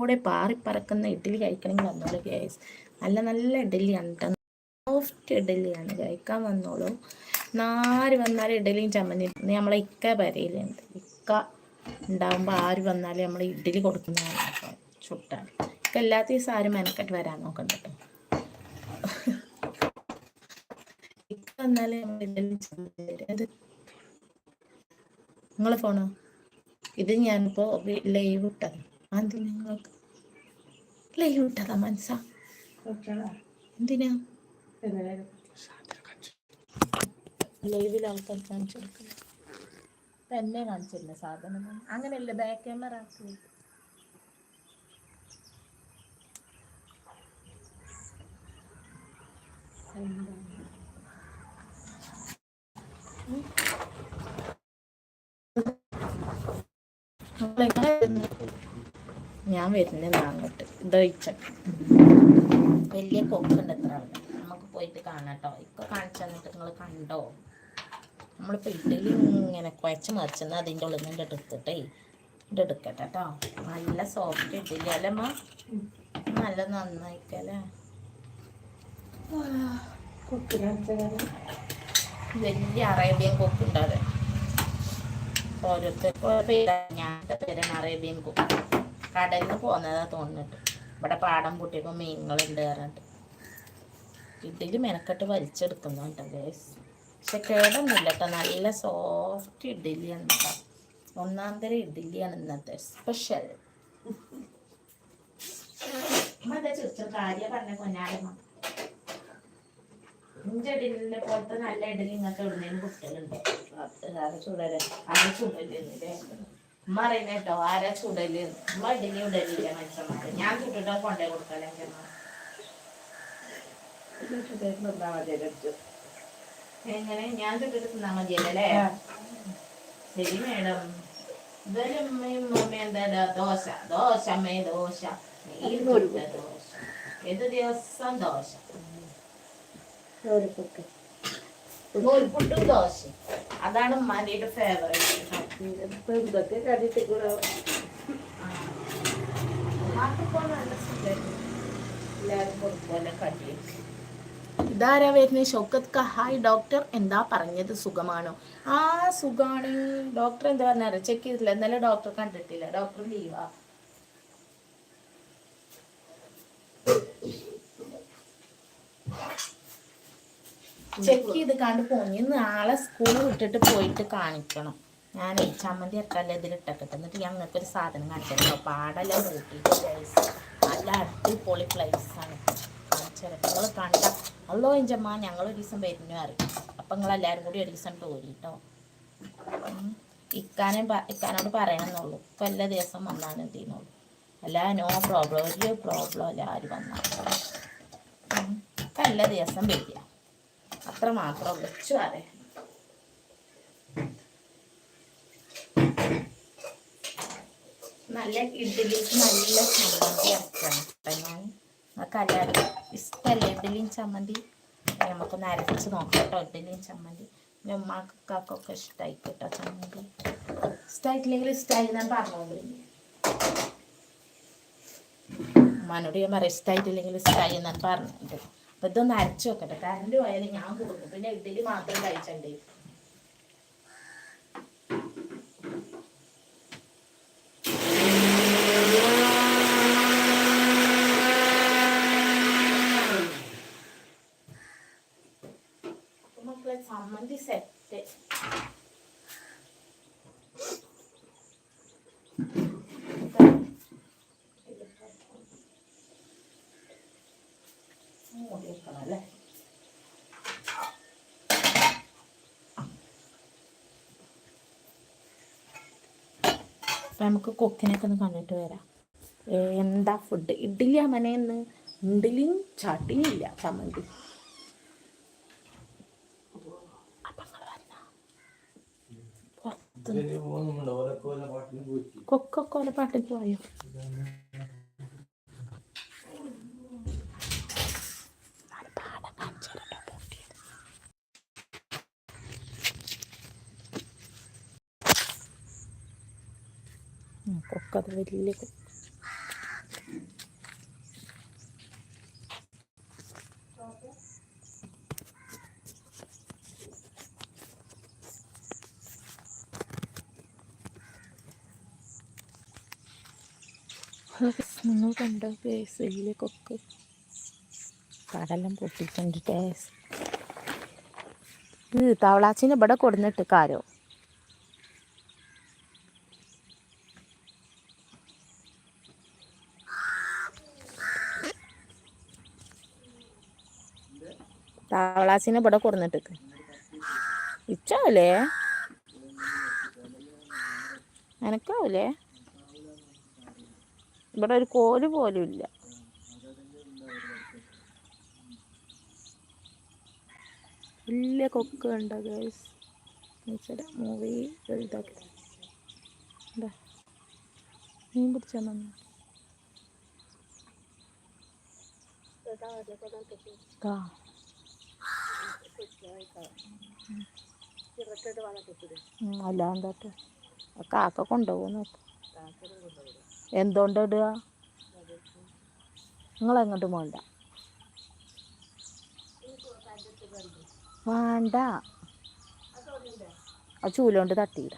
കൂടെ പാറിപ്പറക്കുന്ന ഇഡ്ഡലി കഴിക്കണമെങ്കിൽ വന്നോളൂ ഗ്യാസ് നല്ല നല്ല ഇഡ്ഡലിയാണ് സോഫ്റ്റ് ഇഡ്ഡലിയാണ്. കഴിക്കാൻ വന്നോളൂ. നാല് വന്നാലും ഇഡ്ഡലിയും ചമ്മന്തി. നമ്മളെ ഇക്ക പരയിലുണ്ട് ഇക്ക ഉണ്ടാകുമ്പോൾ ആര് വന്നാലും നമ്മൾ ഇഡ്ഡലി കൊടുക്കുന്നതാണ് കേട്ടോ ചുട്ടാൽ ഇക്ക എല്ലാ ദിവസം ആരും മെനക്കെട്ട് വരാൻ നോക്കണ്ട കേട്ടോ ഇക്ക വന്നാലേ നമ്മൾ ഇഡ്ഡലി നിങ്ങളെ ഫോണോ ഇത് ഞാനിപ്പോ ലൈവ് ഇട്ടത്. അത് നിങ്ങൾക്ക് ലൈവ് ഇട്ടതാ മനസ്സാ എന്തിനാ? ലൈവിൽ ആൾക്കാർ കാണിച്ചു കൊടുക്കുന്നത് തന്നെ കാണിച്ചില്ല സാധനം. അങ്ങനെയല്ല ബാക്ക് ക്യാമറ ആക്കി ഞാൻ വരുന്നത് അങ്ങോട്ട് ദഹിച്ച വലിയ കൊക്കുണ്ട് എത്ര ആളുടെ നമുക്ക് പോയിട്ട് കാണാട്ടോ ഇപ്പൊ കാണിച്ചു തന്നിട്ട് നിങ്ങൾ കണ്ടോ? നമ്മളിപ്പോൾ ഇഡ്ഡലി ഇങ്ങനെ കുഴച്ച് മറിച്ചെന്ന് അതിന്റെ ഉള്ളിൽ നിന്ന് എടുത്തിട്ടേ ഇത് എടുക്കട്ടെ കേട്ടോ നല്ല സോഫ്റ്റ് ഇഡ്ഡലി അല്ലേ അമ്മ? നല്ല നന്നായിക്കല്ലേ? വലിയ അറേബ്യൻ കൊക്കുണ്ടാതെ ഓരോരുത്തർക്കും ഞാൻ പേരാണ് അറേബ്യൻ കുക്ക് കടലിൽ നിന്ന് പോകുന്നതാ തോന്നിട്ട് ഇവിടെ പാടം പൊട്ടിയപ്പോൾ മീനുകളുണ്ട് പറഞ്ഞിട്ട്. ഇതിൽ മെനക്കെട്ട് വലിച്ചെടുക്കുന്നുണ്ട് ഗേസ് പക്ഷെ കേടൊന്നുമില്ല കേട്ടോ നല്ല സോഫ്റ്റ് ഇഡ്ഡലിയാണ് ഒന്നാം തരം ഇഡ്ഡലിയാണ് ഇന്നത്തെ സ്പെഷ്യൽ ഇഞ്ച ഇഡലിനെ പോലത്തെ നല്ല ഇഡലി നിങ്ങൾക്ക് എവിടുന്നേലും കുട്ടികളുണ്ട് ആരാ ചുടൽ ആരാ ചുടൽ ഉമ്മ പറയുന്ന കേട്ടോ ആരാ ചുടൽ? ഉമ്മ ഇഡലി ഇടലില്ല മനുഷ്യന്മാര്? ഞാൻ ചുട്ടിട്ട് കൊണ്ടേ കൊടുക്കല എങ്ങനെ? ഞാൻ ചുട്ടിട്ട് തിന്നാ മതിയല്ലേ ശരി മേഡം. ഇതൊരു ഉമ്മയും ഉമ്മയും എന്താ ദോശ. ദോശ അമ്മേ ദോശ. ദോശ. ഏത് ദിവസം ദോശ? നൂൽപുട്ടും ദോശ അതാണ് ഉമ്മാന്റെ ഫേവറേറ്റ് ഇതൊക്കെ കണ്ടിട്ട് കൂടെ ഇതാരാ വരുന്നത് ഷൗക്കത്ത് ക ഹായ് ഡോക്ടർ. എന്താ പറഞ്ഞത്? സുഖമാണോ? ആ സുഖമാണ് ഡോക്ടർ എന്താ പറഞ്ഞാൽ ചെക്ക് ചെയ്തില്ല ഇന്നലെ ഡോക്ടർ കണ്ടിട്ടില്ല. ഡോക്ടർ ലീവാ. ചെക്ക് ചെയ്ത് കണ്ട് പോയി നാളെ സ്കൂൾ വിട്ടിട്ട് പോയിട്ട് കാണിക്കണം. ഞാൻ ചമ്മന്തി അക്കല്ല ഇതിലിട്ടൊക്കെ എന്നിട്ട് ഞങ്ങൾക്ക് ഒരു സാധനം കാണിച്ചോ പാടെല്ലാം കൂട്ടിയിട്ട് guys. നല്ല അടിപൊളി പ്ലേസ് ആണ്. കാണിച്ചത് നിങ്ങൾ കണ്ട അല്ലോ എഞ്ചമ്മ ഞങ്ങൾ ഒരു ദിവസം വരുന്നു അറിയും അപ്പം നിങ്ങൾ എല്ലാവരും കൂടി ഒരു ദിവസം പോരിട്ടോ ഇക്കാനെ ഇക്കാനോട് പറയണമെന്നുള്ളൂ. ഇപ്പം എല്ലാ ദിവസം വന്നാണ് എന്തെയ്യുന്നുള്ളൂ അല്ല നോ പ്രോബ്ലം ഒരു പ്രോബ്ലം അല്ല ആര് വന്നാലും. ഉം. ഇപ്പം എല്ലാ ദിവസം വരിക. അത്ര മാത്രം വെച്ചു അതെ നല്ല ഇഡ്ഡലിക്ക് നല്ല ചമ്മന്തി അരക്കണം നിങ്ങൾക്ക് എല്ലാവരും ഇഷ്ടമല്ലേ ഇഡ്ഡലിയും ചമ്മന്തി? നമുക്കൊന്ന് അരച്ച് നോക്കാം കേട്ടോ ഇഡ്ഡലിയും ചമ്മന്തി. എന്റെ ഉമ്മാക്കൊക്കെ ഇഷ്ടമായി കേട്ടോ ചമ്മന്തി. ഇഷ്ടമായിട്ടില്ലെങ്കിൽ ഇഷ്ടമായി ഞാൻ പറഞ്ഞോളൂ. ഉമ്മാനോട് ഞാൻ പറയാം ഇഷ്ടമായിട്ടില്ലെങ്കിൽ ഇഷ്ടമായി ഞാൻ പറഞ്ഞിട്ട് അപ്പൊ ഇതൊന്ന് അരച്ച് വെക്കട്ടെ കറണ്ട് പോയാലും ഞാൻ കൊടുക്കും. പിന്നെ ഇഡ്ഡലി മാത്രം കഴിച്ചണ്ടേ അപ്പൊ മക്കളെ ചമ്മന്തി സെറ്റ് മൂടി വെക്കണം അല്ലേ അപ്പം നമുക്ക് കൊക്കിനൊക്കെ ഒന്ന് കണ്ടിട്ട് വരാം. എന്താ ഫുഡ് ഇഡ്ഡലി അമനയെന്ന് ഇഡ്ഡലിയും ചട്ടിയും ഇല്ല ചമ്മന്തി. കൊക്കൊക്കെ ഓരോ പാട്ടിൽ പോയോ? വലിയ നിങ്ങൾ കണ്ട കേസ് വലിയ കൊക്ക് കടലം പൊട്ടിച്ചിട്ടുണ്ട് കേസ്. ഇത് തവളാച്ചിനെ ഇവിടെ കൊടുന്നിട്ട് കാരോ തവളാച്ചിനെ ഇവിടെ കൊടുന്നിട്ട് ഇച്ചാവൂലേ? എനക്കാവൂലേ ഇവിടെ ഒരു കോൽ പോലും ഇല്ല. വലിയ കൊക്ക് ഉണ്ട് മൂവി വലുതാക്കി. മീൻ പിടിച്ചാൽ നന്നാ ആ കാക്ക കൊണ്ടുപോകും നോക്ക്. എന്തുകൊണ്ട് ഇടുക? നിങ്ങൾ എങ്ങോട്ട് പോണ്ട? വേണ്ട. ആ ചൂലുകൊണ്ട് തട്ടിയിട.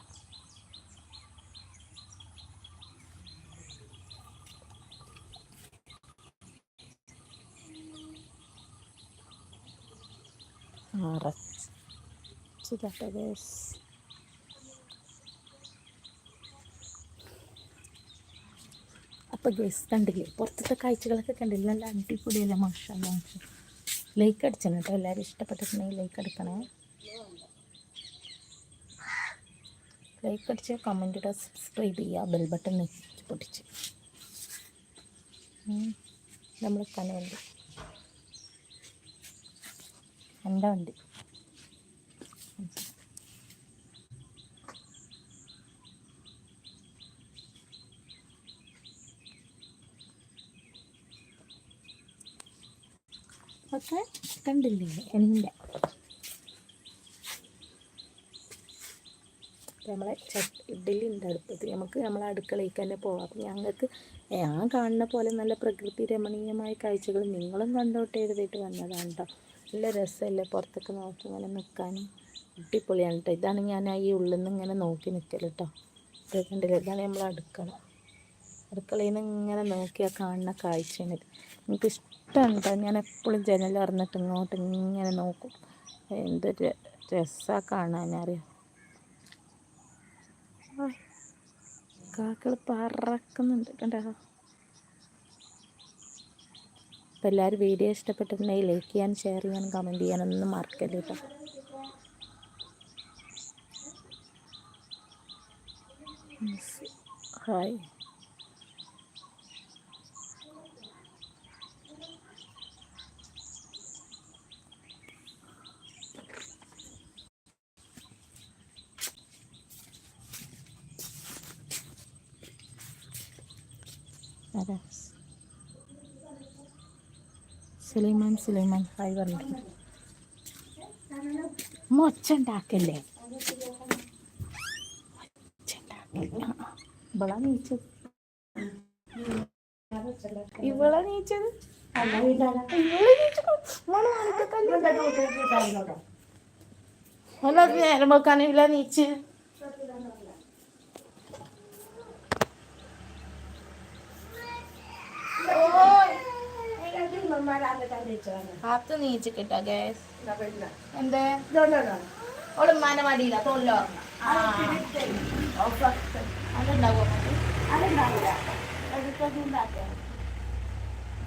അറച്ച് തട്ട ഗേസ് അപ്പോൾ ഗേസ് കണ്ടില്ലേ? പുറത്തത്തെ കാഴ്ചകളൊക്കെ കണ്ടില്ല? നല്ല അടിപൊളിയല്ലേ? മാഷാ ലൈക്ക് അടിച്ചണം കേട്ടോ. എല്ലാവരും ഇഷ്ടപ്പെട്ടിട്ടുണ്ടെങ്കിൽ ലൈക്ക് അടിക്കണേ. ലൈക്ക് അടിച്ച് കമന്റ് ഇടുക സബ്സ്ക്രൈബ് ചെയ്യുക ബെൽ ബട്ടൺ പൊട്ടിച്ച്. നമ്മൾ കന എന്റെ വണ്ടി? ഒക്കെ കണ്ടില്ലേ? എന്റെ. നമ്മളെ ചട്ട് ഇഡ്ഡലി ഉണ്ട് അടുപ്പത്ത് നമുക്ക് നമ്മളെ അടുക്കളയിൽ തന്നെ പോവാം. അപ്പം ഞങ്ങൾക്ക് ഞാൻ കാണുന്ന പോലെ നല്ല പ്രകൃതി രമണീയമായ കാഴ്ചകൾ നിങ്ങളും കണ്ടോട്ടെ എഴുതിയിട്ട് വന്നതാണ് കേട്ടോ നല്ല രസമല്ലേ പുറത്തേക്ക് നോക്കി ഇങ്ങനെ നിൽക്കാനും അടിപൊളിയാണ് കേട്ടോ ഇതാണ് ഞാൻ ഈ ഉള്ളിൽ നിന്ന് ഇങ്ങനെ നോക്കി നിൽക്കൽ കേട്ടോ കണ്ടില്ലേ? ഇതാണ് നമ്മൾ അടുക്കള. അടുക്കളയിൽ നിന്ന് ഇങ്ങനെ നോക്കിയാൽ കാണുന്ന കാഴ്ചയാണ് ഇത്. എനിക്ക് ഇഷ്ടമുണ്ട് ഞാൻ എപ്പോഴും ജനൽ അറിഞ്ഞിട്ട് ഇങ്ങോട്ട് ഇങ്ങനെ നോക്കും. എന്തൊരു രസമാണ് കാണാനറിയാം. കാക്കൾ പറക്കുന്നുണ്ട് കണ്ടോ? അപ്പോൾ എല്ലാവരും വീഡിയോ ഇഷ്ടപ്പെട്ടിട്ടുണ്ടെങ്കിൽ ലൈക്ക് ചെയ്യാൻ ഷെയർ ചെയ്യാൻ കമന്റ് ചെയ്യാനൊന്നും മറക്കരുത് കേട്ടോ. ഹായ്. അതെ സുലൈമാൻ സുലൈമാൻ. ഹായ് പറഞ്ഞു മൊച്ചുണ്ടാക്കല്ലേ ഇവളാ നീച്ചത്. ഇവളാ നീച്ചത്. ഇവൾ നീച്ചത്. നേരം വെക്കാണ് ഇവളാ നീച്ച്. കാത്ത് നീച്ച് കിട്ടാ ഗ്യാസ് എന്തേ? ഓൾ ഉമ്മാന്റെ മടിയില്ല തൊല്ലോ അതുണ്ടാവോ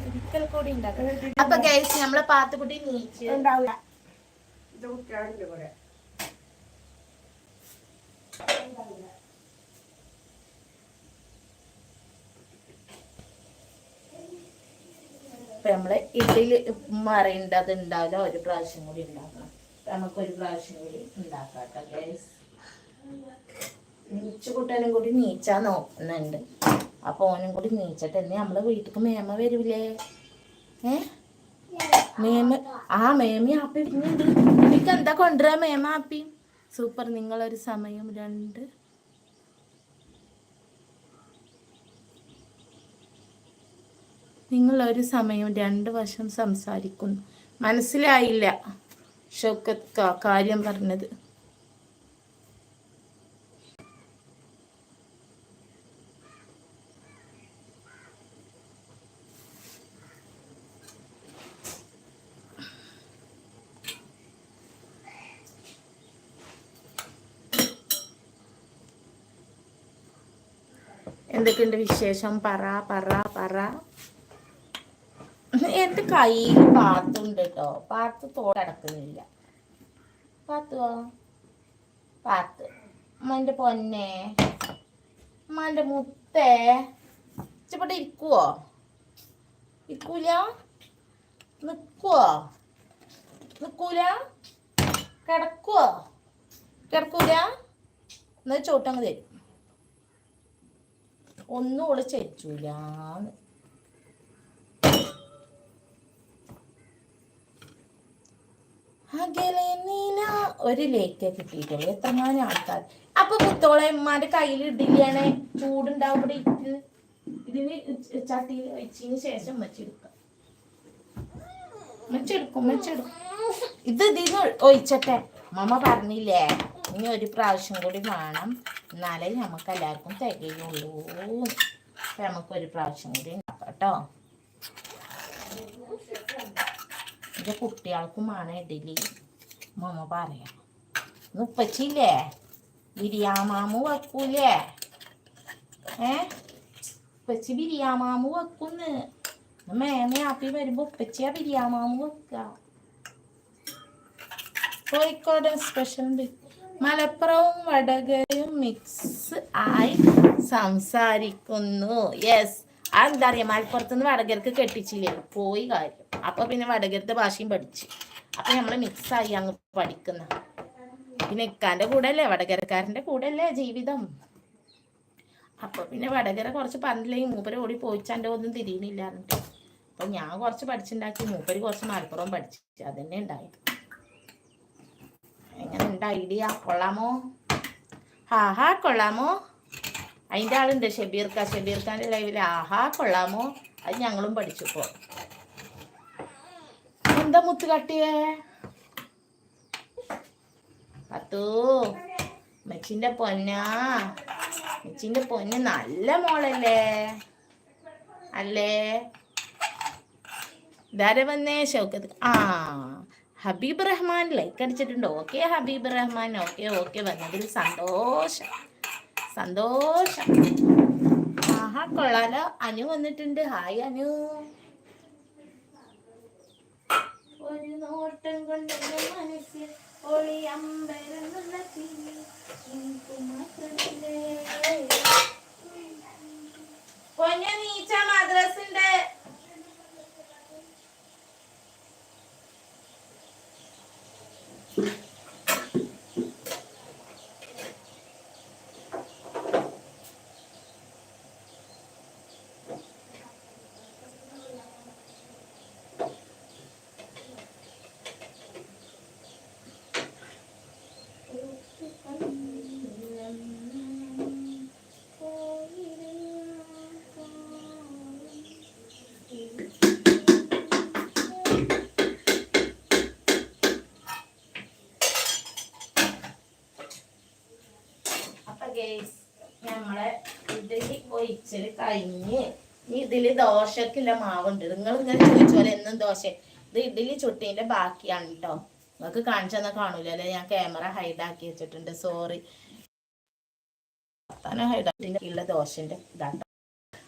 ഒരിക്കൽ കൂടി ഉണ്ടാക്കാം. അപ്പൊ ഗൈസ് നമ്മളെ പാത്തുകുട്ടി നീച്ച്. അപ്പൊ നമ്മൾ ഇഡ്ഡലി മറിയുണ്ട് അത് ഉണ്ടാവില്ല ഒരു പ്രാവശ്യം കൂടി ഉണ്ടാക്കണം നമുക്കൊരു പ്രാവശ്യം കൂടി ഉണ്ടാക്കാം നീച്ചു നീച്ച കൂട്ടാനും കൂടി നീച്ചാ നോക്കുന്നുണ്ട്. അപ്പൊ ഓനും കൂടി നീച്ചിട്ട് തന്നെ നമ്മളെ വീട്ടിലേക്ക് മേമ വരൂലേ? ഏ? മേമ ആ മേമി ആപ്പി എനിക്ക് എന്താ കൊണ്ടുവരാ മേമ ആപ്പി സൂപ്പർ നിങ്ങളൊരു സമയം രണ്ട് നിങ്ങൾ ഒരു സമയം രണ്ട് വശം സംസാരിക്കുന്നു. മനസ്സിലായില്ല. ഷൗക്കത്ത് കാര്യം പറഞ്ഞത്. എന്തൊക്കെയുണ്ട് വിശേഷം? പറ പറ പറ. എന്റെ കയ്യിൽ പാത്തുണ്ട് കേട്ടോ പാത്ത് തോടക്കുന്നില്ല പാത്തുവോ പാത്ത് അമ്മന്റെ പൊന്നെ. അമ്മന്റെ മുത്തേ. ഇച്ചപ്പെട്ട് ഇരിക്കുവോ? ഇരിക്കൂല? നിക്കുവോ? നിക്കൂല? കിടക്കുവോ? കിടക്കൂല? എന്നാ ചോട്ടങ്ങ് തരും. ഒന്നും ഓൾ ചെച്ചൂലാന്ന് അകലെ ഒരു ലേക്ക് കിട്ടിയിട്ടുള്ളൂ എത്രമാനം ആൾക്കാർ. അപ്പൊ കുത്തോളെ ഉമ്മാന്റെ കയ്യിൽ ഇടില്ലാണ്. ചൂടുണ്ടാവും ഇവിടെ ഇട്ട് ഇതിന് ചട്ടിയിൽ വെച്ചതിന് ശേഷം വെച്ചെടുക്കാം വെച്ചെടുക്കും വെച്ചെടുക്കും ഇത് ഇതിന് ഒഴിച്ചട്ടെ. മമ്മ പറഞ്ഞില്ലേ ഇനി ഒരു പ്രാവശ്യം കൂടി വേണം. എന്നാലേ നമുക്ക് എല്ലാവർക്കും തികയുള്ളൂ. നമുക്കൊരു പ്രാവശ്യം കൂടി ഉണ്ടാക്കാം കേട്ടോ. എന്റെ കുട്ടികൾക്കുമാണ് ഇഡലി മമ്മ പറയാം. ഉപ്പച്ചില്ലേ? ബിരിയാമാമു വെക്കൂലേ? ഏ? ഉപ്പച്ചി ബിരിയാമാമു വെക്കുന്ന്. മേമ ആപ്പി വരുമ്പോ ഉപ്പച്ചിയാ ബിരിയാമാമു വെക്ക. സ്പെഷ്യൽ മലപ്പുറവും വടകരയും മിക്സ് ആയി സംസാരിക്കുന്നു. യെസ് അതെന്താ അറിയാം മലപ്പുറത്തുനിന്ന് വടകരക്ക് കെട്ടിച്ചില്ലേ? പോയി കാര്യം. അപ്പൊ പിന്നെ വടകരത്തെ ഭാഷയും പഠിച്ചു. അപ്പൊ നമ്മൾ മിക്സ് ആയി അങ്ങ് പഠിക്കുന്ന. പിന്നെ ഇക്കാന്റെ കൂടെ അല്ലേ വടകരക്കാരന്റെ കൂടെ അല്ലേ ജീവിതം. അപ്പൊ പിന്നെ വടകര കുറച്ച് പറഞ്ഞില്ലെങ്കിൽ മൂപ്പര് ഓടി പോയിച്ചാന്റെ ഒന്നും തിരിയുന്നില്ല എന്നിട്ട് അപ്പൊ ഞാൻ കുറച്ച് പഠിച്ചുണ്ടാക്കി മൂപ്പര് കുറച്ച് മലപ്പുറം പഠിച്ചു. അതന്നെ ഉണ്ടായി എങ്ങനെ ഉണ്ട് ഐഡിയ? കൊള്ളാമോ? ഹാ ഹാ കൊള്ളാമോ? അതിന്റെ ആളുണ്ട് ഷബീർക്ക. ഷബീർഖാന്റെ ലൈവിൽ ആഹാ കൊള്ളാമോ? അത് ഞങ്ങളും പഠിച്ചു പോ എന്താ മുത്ത് കട്ടിയേ? പത്തൂ മെച്ചിന്റെ പൊന്നാ. മെച്ചിന്റെ പൊന്ന് നല്ല മോളല്ലേ? അല്ലേ? ധാര വന്നേ? ഷൗക്കത്ത്. ആ ഹബീബ് റഹ്മാൻ ലൈക്ക് അടിച്ചിട്ടുണ്ട്. Okay Habeeb Rahman. Okay okay വന്നതിൽ സന്തോഷം. സന്തോഷം. ആഹാ കൊള്ളാലോ. അനു വന്നിട്ടുണ്ട്. ഹായ് അനു. ഒരു നോട്ടം കൊണ്ട് മനസ്സിൽ ഒളി അമ്പരങ്ങുന്ന തീ എനിക്ക് മാത്രമല്ലേ? പൊന്ന നീച്ച മദ്രസിന്റെ അപ്പൊ ഗേസ് ഞങ്ങളെ ഇതിൽ ഒഴിച്ചൽ കഴിഞ്ഞ് ദോശക്കില്ല ദോശക്കുള്ള മാവുണ്ട്. നിങ്ങൾ ഇങ്ങനെ ചോദിച്ചോലെ എന്നും ദോശ. ഇത് ഇഡ്ഡലി ചുട്ടീന്റെ ബാക്കിയാണ് കേട്ടോ നിങ്ങൾക്ക് കാണിച്ചെന്നാ കാണൂലല്ലേ ഞാൻ ക്യാമറ ഹൈഡ് ആക്കി വെച്ചിട്ടുണ്ട്. സോറി ഉള്ള ദോശന്റെ ഇതാട്ടോ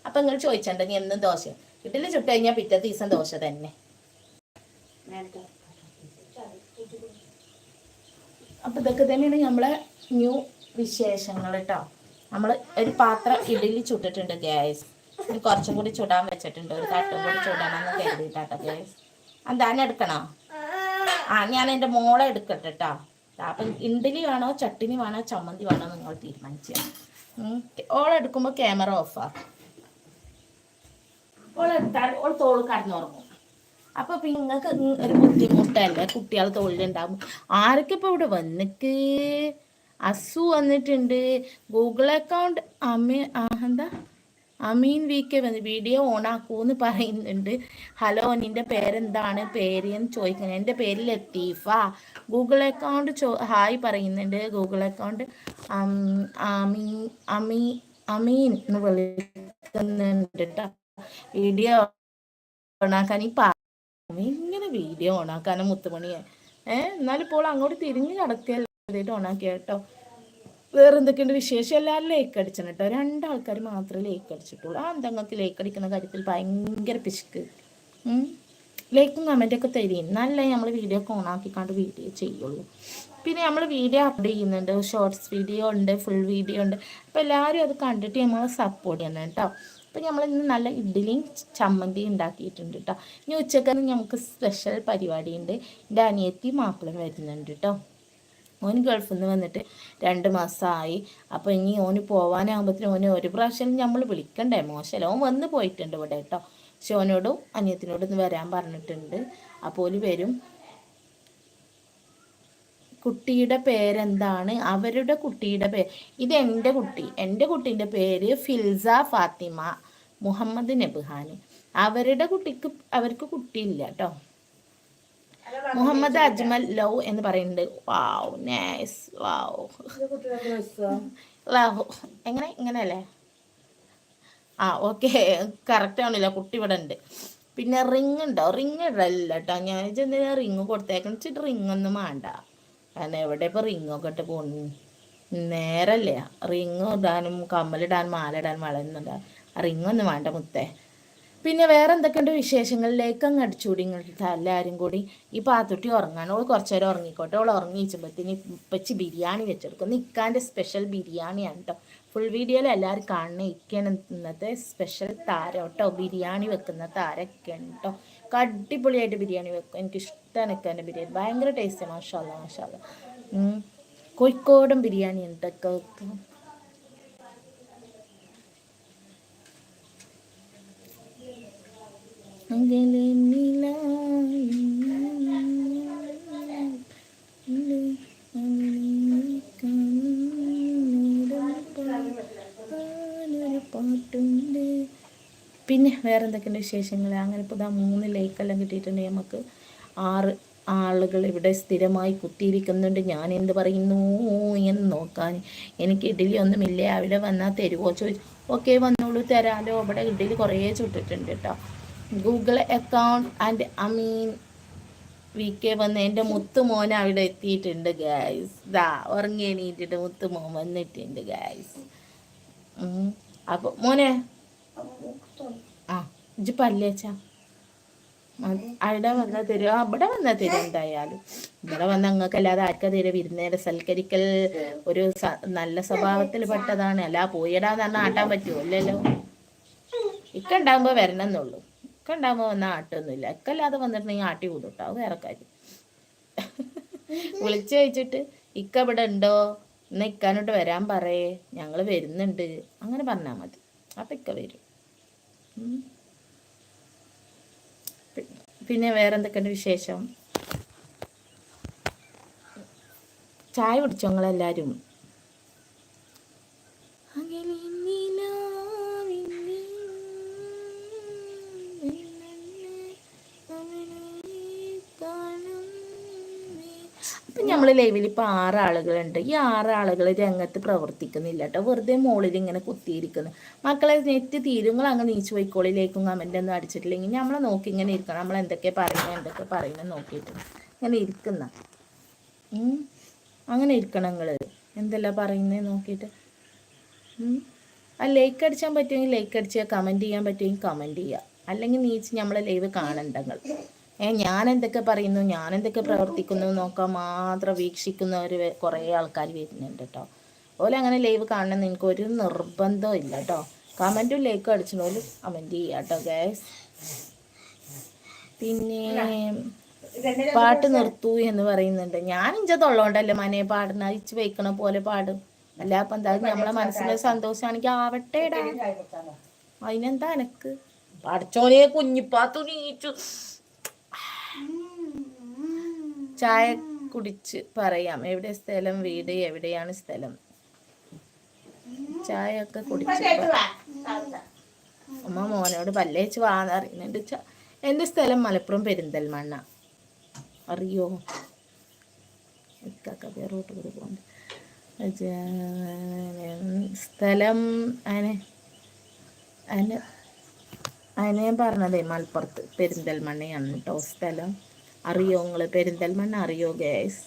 അപ്പൊ നിങ്ങൾ ചോദിച്ചിട്ടുണ്ടെങ്കിൽ എന്നും ദോശ. ഇഡ്ഡലി ചുട്ട് കഴിഞ്ഞാൽ പിറ്റേ ദിവസം ദോശ തന്നെ. അപ്പൊ ഇതൊക്കെ തന്നെയാണ് നമ്മളെ ന്യൂ വിശേഷങ്ങൾ കേട്ടോ നമ്മൾ ഒരു പാത്രം ഇഡ്ഡലി ചുട്ടിട്ടുണ്ട് ഗ്യാസ് ഇനി കുറച്ചും കൂടി ചുടാൻ വെച്ചിട്ടുണ്ട്. ഒരു തട്ടും കൂടി ചുടണം കരുതിട്ടാട്ടോ കരുതിയിട്ടാട്ടോ ഗ്യാസ് എടുക്കണോ? ആ ഞാൻ എന്റെ മോളെ എടുക്കട്ടെ കേട്ടോ ഇണ്ടലി വേണോ ചട്ടിനി വേണോ ചമ്മന്തി വേണോ നിങ്ങൾ തീരുമാനിച്ചു. ഓളെടുക്കുമ്പോൾ ക്യാമറ ഓഫാ ഓളെടുത്താൽ ഓൾ തോൾ കടന്നുറങ്ങും. അപ്പൊ നിങ്ങൾക്ക് ഒരു ബുദ്ധിമുട്ടല്ലേ? കുട്ടികൾ തൊഴിലുണ്ടാകും ആരൊക്കെ ഇപ്പൊ ഇവിടെ വന്നിക്ക്? അസു വന്നിട്ടുണ്ട്. ഗൂഗിൾ അക്കൗണ്ട് അമ്മ എന്താ? അമീൻ വി കെ വന്ന് വീഡിയോ ഓൺ ആക്കൂന്ന് പറയുന്നുണ്ട്. ഹലോ നിന്റെ പേരെന്താണ്? പേര് എന്ന് ചോദിക്കുന്നത് എന്റെ പേര് ലത്തീഫ. ഗൂഗിൾ അക്കൗണ്ട് ചോ ഹായ് പറയുന്നുണ്ട്. ഗൂഗിൾ അക്കൗണ്ട് അമീ അമീ അമീൻ എന്ന് വിളിക്കുന്നുണ്ട് കേട്ടോ വീഡിയോ ഓണാക്കാൻ ഈ ഇങ്ങനെ വീഡിയോ ഓണാക്കാനും മുത്തുമണിയെ? ഏഹ് എന്നാലും ഇപ്പോൾ അങ്ങോട്ട് തിരിഞ്ഞു കിടത്തിയല്ലോ ഓണാക്കിയ കേട്ടോ വേറെ എന്തൊക്കെയുണ്ട് വിശേഷം? എല്ലാവരും ലേക്ക് അടിച്ചണം കേട്ടോ രണ്ടാൾക്കാർ മാത്രമേ ലേക്ക് അടിച്ചിട്ടുള്ളൂ. ആ എന്തെങ്കിലും ലേക്ക് അടിക്കുന്ന കാര്യത്തിൽ ഭയങ്കര പിശുക്ക്. ലൈക്കും കമന്റൊക്കെ തരും. നല്ല നമ്മൾ വീഡിയോ ഒക്കെ ഓണാക്കിക്കാണ്ട് വീഡിയോ ചെയ്യുള്ളൂ. പിന്നെ നമ്മൾ വീഡിയോ അപ്ലോഡ് ചെയ്യുന്നുണ്ട്. ഷോർട്സ് വീഡിയോ ഉണ്ട് ഫുൾ വീഡിയോ ഉണ്ട്. അപ്പോൾ എല്ലാവരും അത് കണ്ടിട്ട് നമ്മൾ സപ്പോർട്ട് ചെയ്യണം കേട്ടോ അപ്പോൾ നമ്മൾ ഇന്ന് നല്ല ഇഡ്ഡലിയും ചമ്മന്തി ഉണ്ടാക്കിയിട്ടുണ്ട് കേട്ടോ ഇനി ഉച്ചക്കന്ന് നമുക്ക് സ്പെഷ്യൽ പരിപാടിയുണ്ട്. എന്റെ അനിയത്തി മാപ്പിളം വരുന്നുണ്ട് കേട്ടോ ഓന് ഗൾഫിൽ നിന്ന് വന്നിട്ട് രണ്ട് മാസമായി അപ്പോൾ ഇനി ഓന് പോവാനാകുമ്പോഴത്തേനും ഓന് ഒരു പ്രാവശ്യം നമ്മൾ വിളിക്കണ്ടേ? മോശമല്ല ഓൻ വന്ന് പോയിട്ടുണ്ട് ഇവിടെ കേട്ടോ. ഷോനോടും അനിയത്തിനോടും ഒന്ന് വരാൻ പറഞ്ഞിട്ടുണ്ട്. അപ്പോൾ ഓൽ വരും. കുട്ടിയുടെ പേരെന്താണ്? അവരുടെ കുട്ടിയുടെ പേര് ഇത് എന്റെ കുട്ടി. എന്റെ കുട്ടീന്റെ പേര് ഫിൽസ ഫാത്തിമ മുഹമ്മദ് നബ്ഹാൻ അവരുടെ കുട്ടിക്ക് അവർക്ക് കുട്ടിയില്ല കേട്ടോ. മുഹമ്മദ് അജ്മൽ ലവ് എന്ന് പറയുന്നുണ്ട്. വാവ് നൈസ് വാവ്. ലവ് എങ്ങനെ? ഇങ്ങനെയല്ലേ? ആ ഓക്കെ കറക്റ്റ് ആണല്ലോ കുട്ടി ഇവിടെ ഉണ്ട്. പിന്നെ റിങ് ഉണ്ടോ? റിങ് ഇടല്ല കേട്ടോ ഞാൻ ചെന്നാ റിങ് കൊടുത്തേക്കണം? വെച്ചിട്ട് റിങ് ഒന്നും വേണ്ട. കാരണം എവിടെ ഇപ്പൊ റിങ് ഒക്കെ ഇട്ട് പോകുന്നു നേരല്ലേ. റിങ് ഇടാനും കമ്മലിടാനും മാല ഇടാനും വളരുന്നുണ്ടാ റിങ് ഒന്നും വേണ്ട മുത്തേ. പിന്നെ വേറെ എന്തൊക്കെയുണ്ട് വിശേഷങ്ങളിലേക്ക് അങ്ങ് അടിച്ചുകൂടി എല്ലാവരും കൂടി. ഈ പാത്തുട്ടി ഉറങ്ങാൻ ഓൾ കുറച്ചു നേരം ഉറങ്ങിക്കോട്ടെ. ഓൾ ഉറങ്ങി വെച്ചപ്പോഴത്തേന് ഇപ്പച്ചി ബിരിയാണി വെച്ചെടുക്കും. ഇക്കാന്റെ സ്പെഷ്യൽ ബിരിയാണിയാണ് കേട്ടോ ഫുൾ വീഡിയോയിൽ എല്ലാവരും കാണുന്ന ഇക്കാണ് ഇന്നത്തെ സ്പെഷ്യൽ താരം കേട്ടോ ബിരിയാണി വെക്കുന്ന താരൊക്കെയാണ് കേട്ടോ അടിപൊളിയായിട്ട് ബിരിയാണി വെക്കും. എനിക്ക് ഇഷ്ടമാണ് ഇക്കാന്റെ ബിരിയാണി. ഭയങ്കര ടേസ്റ്റ് മാഷാല്ല മാഷാല്ല കോഴിക്കോടൻ ബിരിയാണി ഉണ്ടൊക്കെ പിന്നെ വേറെ എന്തൊക്കെയുണ്ട് വിശേഷങ്ങൾ അങ്ങനെ ഇപ്പോൾ ഇതാ മൂന്ന് ലൈക്കെല്ലാം കിട്ടിയിട്ടുണ്ടെങ്കിൽ നമുക്ക്. ആറ് ആളുകൾ ഇവിടെ സ്ഥിരമായി കുത്തിയിരിക്കുന്നുണ്ട്. ഞാൻ എന്ത് പറയുന്നു എന്ന് നോക്കാൻ. എനിക്ക് ഇഡ്ഡലി ഒന്നുമില്ലേ. അവിടെ വന്നാൽ തരുമോ ചോദിച്ചു. ഓക്കെ വന്നോളൂ തരാമല്ലോ അവിടെ ഇഡ്ഡലി കുറേ ചുട്ടിട്ടുണ്ട് കേട്ടോ. Google account and Ameen V K വന്ന് എന്റെ മുത്തുമോൻ അവിടെ എത്തിയിട്ടുണ്ട് ഗായ്സ് ദാ ഉറങ്ങി എണീറ്റിട്ട് മുത്തുമോൻ വന്നിട്ടുണ്ട് ഗായ്സ് അപ്പോൾ മോനെ. ആ ഇജ് പല്ലേച്ചാ അവിടെ വന്നാൽ തരും. അവിടെ വന്നാൽ തരും എന്തായാലും. ഇവിടെ വന്ന നിങ്ങൾക്ക് അല്ലാതെ തരും? വിരുന്നേരെ സൽക്കരിക്കൽ ഒരു നല്ല സ്വഭാവത്തിൽ പെട്ടതാണ്. അല്ല പോയിടാന്ന് പറഞ്ഞാൽ ആട്ടാൻ പറ്റുമോ അല്ലല്ലോ ഇക്ക ഉണ്ടാകുമ്പോൾ ഒക്കെ ഉണ്ടാകുമ്പോൾ വന്നാൽ ആട്ടൊന്നുമില്ല. ഒക്കെ അല്ലാതെ വന്നിട്ടുണ്ടെങ്കിൽ ആട്ടി കൂടുട്ടോ അത് വേറെ കാര്യം. വിളിച്ചു ചോദിച്ചിട്ട് ഇക്ക ഇവിടെ ഉണ്ടോ? ഇന്ന് ഇക്കാനോട്ട് വരാൻ പറയേ. ഞങ്ങൾ വരുന്നുണ്ട്. അങ്ങനെ പറഞ്ഞാൽ മതി. അപ്പം ഇക്ക വരും. പിന്നെ വേറെ എന്തൊക്കെയുണ്ട് വിശേഷം? ചായ കുടിച്ചോ നിങ്ങളെല്ലാവരും നമ്മൾ ലൈവിൽ ഇപ്പോൾ ആറ് ആളുകളുണ്ട് ഈ ആറ് രംഗത്ത് പ്രവർത്തിക്കുന്നില്ല കേട്ടോ വെറുതെ മുകളിൽ ഇങ്ങനെ കുത്തിയിരിക്കുന്നു. മക്കളെ നെറ്റ് തീരുമ്പോൾ അങ്ങ് നീച്ചു പോയിക്കോളിലേക്കും കമന്റ് ഒന്നും അടിച്ചിട്ടില്ലെങ്കിൽ നമ്മളെ നോക്കി ഇങ്ങനെ ഇരിക്കണം. നമ്മൾ എന്തൊക്കെ പറയുന്നത് എന്തൊക്കെ പറയുന്നത് നോക്കിയിട്ട്. ഇങ്ങനെ ഇരിക്കുന്ന. അങ്ങനെ ഇരിക്കണം നിങ്ങൾ എന്തെല്ലാം പറയുന്നത് നോക്കിയിട്ട്. ആ ലൈക്ക് അടിച്ചാൻ പറ്റുമെങ്കിൽ ലൈക്ക് അടിച്ചാൽ കമന്റ് ചെയ്യാൻ പറ്റുമെങ്കിൽ കമന്റ് ചെയ്യുക അല്ലെങ്കിൽ നീച്ച് നമ്മളെ ലൈവ് കാണണ്ടങ്ങൾ ഏ ഞാൻ എന്തൊക്കെ പറയുന്നു ഞാൻ എന്തൊക്കെ പ്രവർത്തിക്കുന്നു നോക്കാൻ മാത്രം വീക്ഷിക്കുന്നവർ കുറേ ആൾക്കാർ വരുന്നുണ്ട് കേട്ടോ ഓലെ അങ്ങനെ ലൈവ് കാണണം നിങ്ങൾക്ക് ഒരു നിർബന്ധവും ഇല്ല കേട്ടോ കമന്റും ലൈക്കും അടിച്ചോലും കമന്റ് ചെയ്യാം കേട്ടോ ഗൈസ് പിന്നെ പാട്ട് നിർത്തു എന്ന് പറയുന്നുണ്ട്. ഞാൻ ഇഞ്ചതുള്ളതുകൊണ്ടല്ലേ മനയെ പാടുന്ന. അയച്ചു വയ്ക്കണ പോലെ പാടും. അല്ല അപ്പൊ എന്തായാലും നമ്മളെ മനസ്സിലെ സന്തോഷമാണെങ്കിൽ ആവട്ടെ അതിനെന്താ എനക്ക് പഠിച്ചോനെ കുഞ്ഞിപ്പാത്തു നീച്ചു. ചായ കുടിച്ച് പറയാം. എവിടെ സ്ഥലം വീട് എവിടെയാണ് സ്ഥലം? ചായ ഒക്കെ കുടിച്ച് അമ്മ മോനോട് പല്ലേച്ച് വാന്ന് അറിയുന്നുണ്ട് എന്റെ സ്ഥലം മലപ്പുറം പെരിന്തൽമണ്ണ. അറിയോ? വേറോട്ട് കൂടി പോകുന്നുണ്ട് സ്ഥലം അനെ അനെ അതിനെ പറഞ്ഞതേ മലപ്പുറത്ത് പെരിന്തൽമണ്ണയാണ് കേട്ടോ സ്ഥലം. അറിയോ നിങ്ങൾ പെരിന്തൽമണ്ണ അറിയോ gas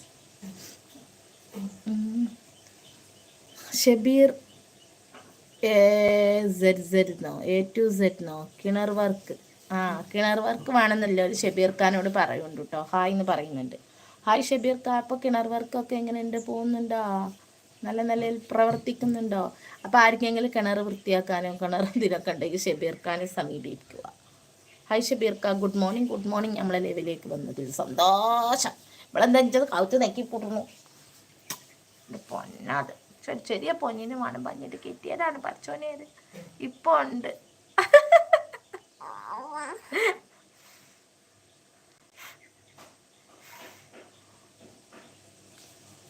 Shabeer A Z Z എന്നോ? എ ടു സെഡ് എന്നോ? കിണർ വർക്ക്. ആ കിണർ വർക്ക് വേണമെന്നല്ലോ ഒരു ഷബീർ ഖാനോട് പറയുന്നുണ്ട് കേട്ടോ ഹായ് എന്ന് പറയുന്നുണ്ട്. ഹായ് ഷബീർ ഖാൻ അപ്പോൾ കിണർ വർക്കൊക്കെ എങ്ങനെയുണ്ട്? പോകുന്നുണ്ടോ? നല്ല നിലയിൽ പ്രവർത്തിക്കുന്നുണ്ടോ? അപ്പോൾ ആർക്കെങ്കിലും കിണർ വൃത്തിയാക്കാനോ കിണർ ഇതിനൊക്കെ ഉണ്ടെങ്കിൽ ഷബീർ ഖാനെ സമീപിക്കുക. ഹായ് ഷബീർക്ക ഗുഡ് മോർണിംഗ് ഗുഡ് മോർണിംഗ് നമ്മളെ ലെവലിലേക്ക് വന്നതിൽ സന്തോഷം. ഇവളെന്താ വെച്ചത് കൗത്ത് നെക്കി പൊടുന്നു പൊന്നത് ശരി ചെറിയ പൊന്നിന് വേണം പഞ്ഞിട്ട് കിട്ടിയതാണ്. പറിച്ചോനേത് ഇപ്പൊ ഉണ്ട്.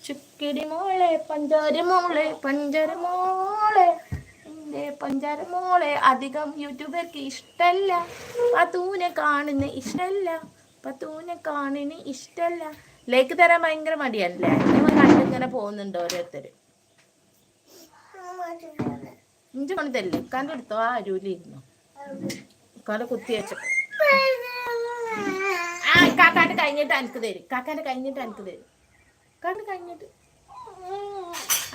ചുക്കിടി മോളെ പഞ്ചാരി മോളെ പഞ്ചാരി മോളെ. എന്റെ പഞ്ചാര മോളെ അധികം യൂട്യൂബർക്ക് ഇഷ്ടല്ല. പത്തൂനെ കാണുന്ന ഇഷ്ടല്ല. പത്തൂനെ കാണുന്ന ഇഷ്ടല്ല. ലേക്ക് തരാൻ ഭയങ്കര മടിയല്ലേ? നിങ്ങൾ കണ്ടിങ്ങനെ പോകുന്നുണ്ട് ഓരോരുത്തര്. ഇഞ്ചു കൊണ്ട് തരില്ലേ? ഇക്കാന്റെ എടുത്തോ ആ അരൂലിരുന്നു ഇക്കാന്റെ കുത്തി വെച്ചു. ആ കഴിഞ്ഞിട്ട് എനിക്ക് തരും. കാക്കാന്റെ കഴിഞ്ഞിട്ട് എനിക്ക് തരും. കാക്കാന്റെ കഴിഞ്ഞിട്ട്.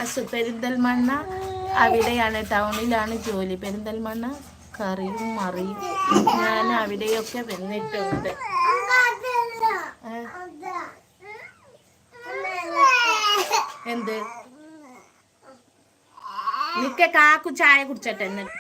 അസു പെരിന്തൽമണ്ണ അവിടെയാണ് ടൗണിലാണ് ജോലി. പെരിന്തൽമണ്ണ കറിയും മറിയും ഞാൻ അവിടെയൊക്കെ വന്നിട്ടുണ്ട്. എന്ത്? നിക്ക കാക്കു ചായ കുടിച്ചട്ടെ എന്നിട്ട്